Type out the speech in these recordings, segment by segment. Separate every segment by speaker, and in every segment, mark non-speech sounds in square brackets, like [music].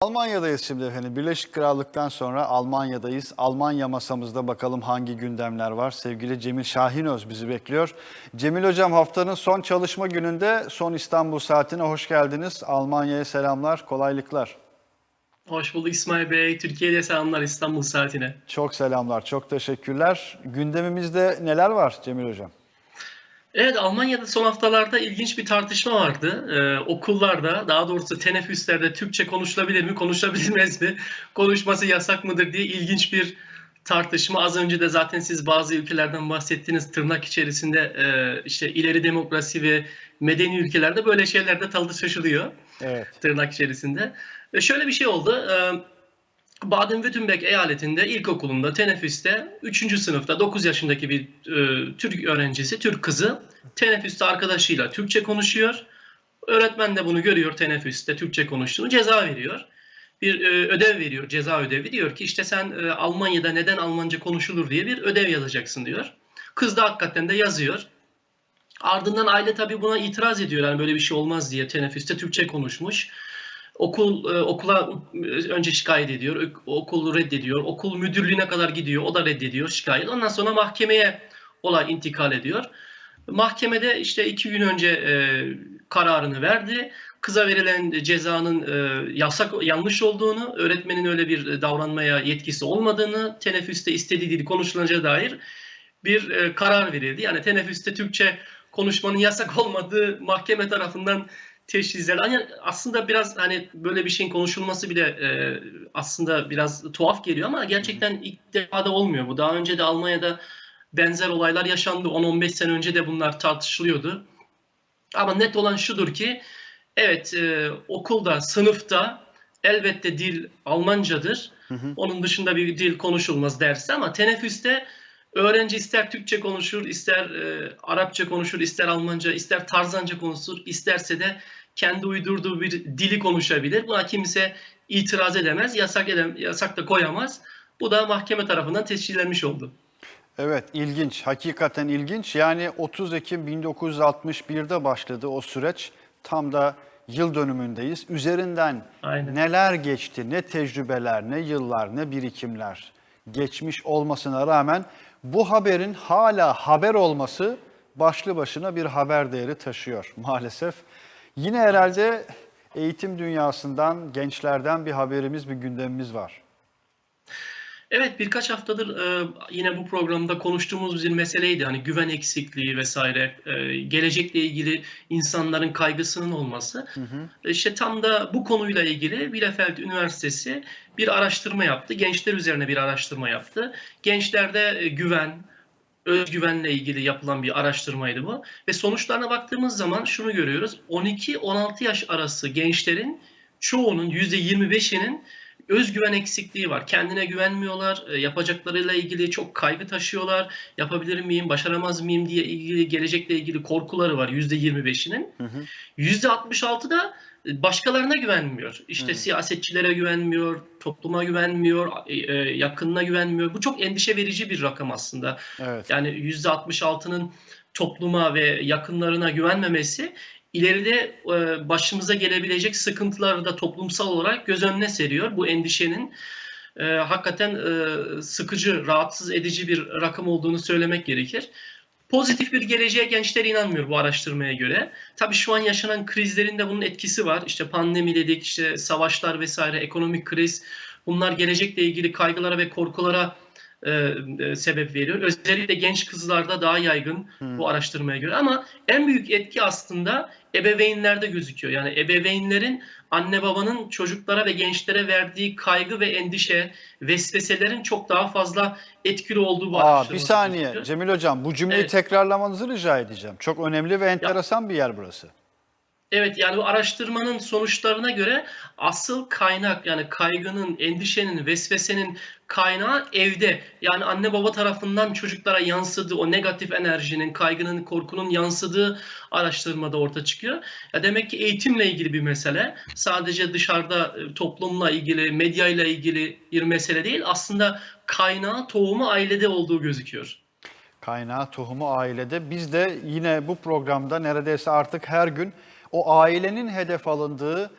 Speaker 1: Almanya'dayız şimdi efendim. Birleşik Krallık'tan sonra Almanya'dayız. Almanya masamızda bakalım hangi gündemler var. Sevgili Cemil Şahinöz bizi bekliyor. Cemil Hocam haftanın son çalışma gününde son İstanbul saatine hoş geldiniz. Almanya'ya selamlar, kolaylıklar.
Speaker 2: Hoş bulduk İsmail Bey. Türkiye'de selamlar İstanbul saatine.
Speaker 1: Çok selamlar, çok teşekkürler. Gündemimizde neler var Cemil Hocam?
Speaker 2: Evet Almanya'da son haftalarda ilginç bir tartışma vardı. Ee, okullarda daha doğrusu teneffüslerde Türkçe konuşulabilir mi konuşulabilmez mi konuşması yasak mıdır diye ilginç bir tartışma. Az önce de zaten siz bazı ülkelerden bahsettiniz tırnak içerisinde e, işte ileri demokrasi ve medeni ülkelerde böyle şeylerde tartışılıyor.
Speaker 1: Evet.
Speaker 2: tırnak içerisinde. Ve şöyle bir şey oldu. Ee, Baden-Württemberg eyaletinde ilkokulunda teneffüste 3. sınıfta 9 yaşındaki bir e, Türk öğrencisi, Türk kızı teneffüste arkadaşıyla Türkçe konuşuyor. Öğretmen de bunu görüyor teneffüste Türkçe konuştuğunu ceza veriyor. Bir e, ödev veriyor, ceza ödevi. Diyor ki işte sen e, Almanya'da neden Almanca konuşulur diye bir ödev yazacaksın diyor. Kız da hakikaten de yazıyor. Ardından aile tabii buna itiraz ediyor. Yani böyle bir şey olmaz diye teneffüste Türkçe konuşmuş. Okul e, okula önce şikayet ediyor. ok- Okul reddediyor. Okul müdürlüğüne kadar gidiyor. O da reddediyor şikayet. Ondan sonra mahkemeye olay intikal ediyor. Mahkemede işte iki gün önce e, kararını verdi. Kıza verilen cezanın e, yasak yanlış olduğunu, öğretmenin öyle bir davranmaya yetkisi olmadığını, teneffüste istediği dili konuşulacağı dair bir e, karar verildi. Yani teneffüste Türkçe konuşmanın yasak olmadığı mahkeme tarafından teşhis edilen. Yani aslında biraz hani böyle bir şeyin konuşulması bile e, aslında biraz tuhaf geliyor ama gerçekten ilk defa da olmuyor bu. Daha önce de Almanya'da benzer olaylar yaşandı. 10-15 sene önce de bunlar tartışılıyordu. Ama net olan şudur ki evet e, okulda, sınıfta elbette dil Almancadır. Onun dışında bir dil konuşulmaz dersi ama teneffüste öğrenci ister Türkçe konuşur, ister e, Arapça konuşur, ister Almanca, ister Tarzanca konuşur, isterse de kendi uydurduğu bir dili konuşabilir. Buna kimse itiraz edemez, yasak, edem, yasak da koyamaz. Bu da mahkeme tarafından tescillenmiş oldu.
Speaker 1: Evet, ilginç. Hakikaten ilginç. Yani 30 Ekim 1961'de başladı o süreç. Tam da yıl dönümündeyiz. Üzerinden
Speaker 2: Aynen.
Speaker 1: neler geçti, ne tecrübeler, ne yıllar, ne birikimler geçmiş olmasına rağmen bu haberin hala haber olması başlı başına bir haber değeri taşıyor maalesef. Yine herhalde eğitim dünyasından, gençlerden bir haberimiz, bir gündemimiz var.
Speaker 2: Evet birkaç haftadır e, yine bu programda konuştuğumuz bir meseleydi. Hani güven eksikliği vesaire, e, gelecekle ilgili insanların kaygısının olması. İşte tam da bu konuyla ilgili Bielefeld Üniversitesi bir araştırma yaptı. Gençler üzerine bir araştırma yaptı. Gençlerde e, güven, özgüvenle ilgili yapılan bir araştırmaydı bu. Ve sonuçlarına baktığımız zaman şunu görüyoruz. 12-16 yaş arası gençlerin çoğunun %25'inin özgüven eksikliği var. Kendine güvenmiyorlar, e, yapacaklarıyla ilgili çok kaygı taşıyorlar. Yapabilir miyim, başaramaz mıyım diye ilgili gelecekle ilgili korkuları var %25'inin. %66 da başkalarına güvenmiyor. İşte siyasetçilere güvenmiyor, topluma güvenmiyor, e, e, yakınına güvenmiyor. Bu çok endişe verici bir rakam aslında.
Speaker 1: Evet.
Speaker 2: Yani %66'nın topluma ve yakınlarına güvenmemesi ileride e, başımıza gelebilecek sıkıntıları da toplumsal olarak göz önüne seriyor. Bu endişenin hakikaten sıkıcı, rahatsız edici bir rakam olduğunu söylemek gerekir. Pozitif bir geleceğe gençler inanmıyor bu araştırmaya göre. Tabii şu an yaşanan krizlerin de bunun etkisi var. İşte pandemi dedik, işte savaşlar vesaire, ekonomik kriz. Bunlar gelecekle ilgili kaygılara ve korkulara e, e, sebep veriyor. Özellikle genç kızlarda daha yaygın bu araştırmaya göre. Ama en büyük etki aslında ebeveynlerde gözüküyor. Yani ebeveynlerin anne babanın çocuklara ve gençlere verdiği kaygı ve endişe, vesveselerin çok daha fazla etkili olduğu bu
Speaker 1: Aa, bir saniye
Speaker 2: gözüküyor.
Speaker 1: Cemil Hocam bu cümleyi
Speaker 2: Evet.
Speaker 1: tekrarlamanızı rica edeceğim. Çok önemli ve enteresan bir yer burası.
Speaker 2: Evet yani bu araştırmanın sonuçlarına göre asıl kaynak yani kaygının, endişenin, vesvesenin kaynağı evde. Yani anne baba tarafından çocuklara yansıdığı o negatif enerjinin, kaygının, korkunun yansıdığı araştırmada ortaya çıkıyor. Ya demek ki eğitimle ilgili bir mesele. Sadece dışarıda e, toplumla ilgili, medyayla ilgili bir mesele değil. Aslında kaynağı, tohumu ailede olduğu gözüküyor.
Speaker 1: Kaynağı tohumu ailede. Biz de yine bu programda neredeyse artık her gün o ailenin hedef alındığı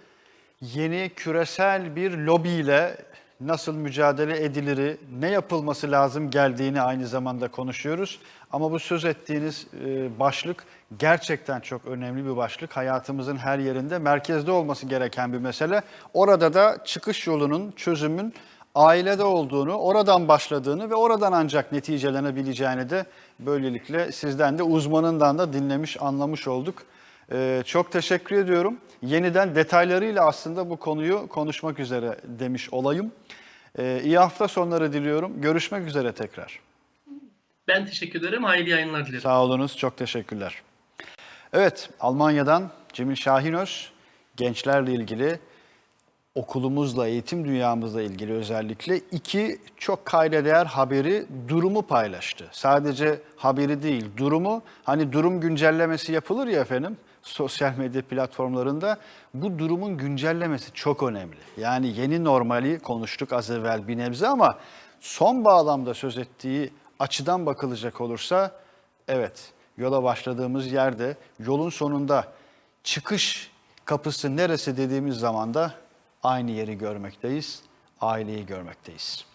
Speaker 1: yeni küresel bir lobiyle nasıl mücadele ediliri, ne yapılması lazım geldiğini aynı zamanda konuşuyoruz. Ama bu söz ettiğiniz e, başlık gerçekten çok önemli bir başlık. Hayatımızın her yerinde merkezde olması gereken bir mesele. Orada da çıkış yolunun, çözümün ailede olduğunu, oradan başladığını ve oradan ancak neticelenebileceğini de böylelikle sizden de uzmanından da dinlemiş, anlamış olduk. Ee, çok teşekkür ediyorum. Yeniden detaylarıyla aslında bu konuyu konuşmak üzere demiş olayım. Ee, iyi hafta sonları diliyorum. Görüşmek üzere tekrar.
Speaker 2: Ben teşekkür ederim. Hayırlı yayınlar dilerim.
Speaker 1: Sağ olunuz, çok teşekkürler. Evet, Almanya'dan Cemil Şahinöz gençlerle ilgili okulumuzla, eğitim dünyamızla ilgili özellikle iki çok kayda değer haberi, durumu paylaştı. Sadece haberi değil, durumu, hani durum güncellemesi yapılır ya efendim, [laughs] sosyal medya platformlarında bu durumun güncellemesi çok önemli. Yani yeni normali konuştuk az evvel bir nebze ama son bağlamda söz ettiği açıdan bakılacak olursa evet yola başladığımız yerde yolun sonunda çıkış kapısı neresi dediğimiz zaman da aynı yeri görmekteyiz, aileyi görmekteyiz.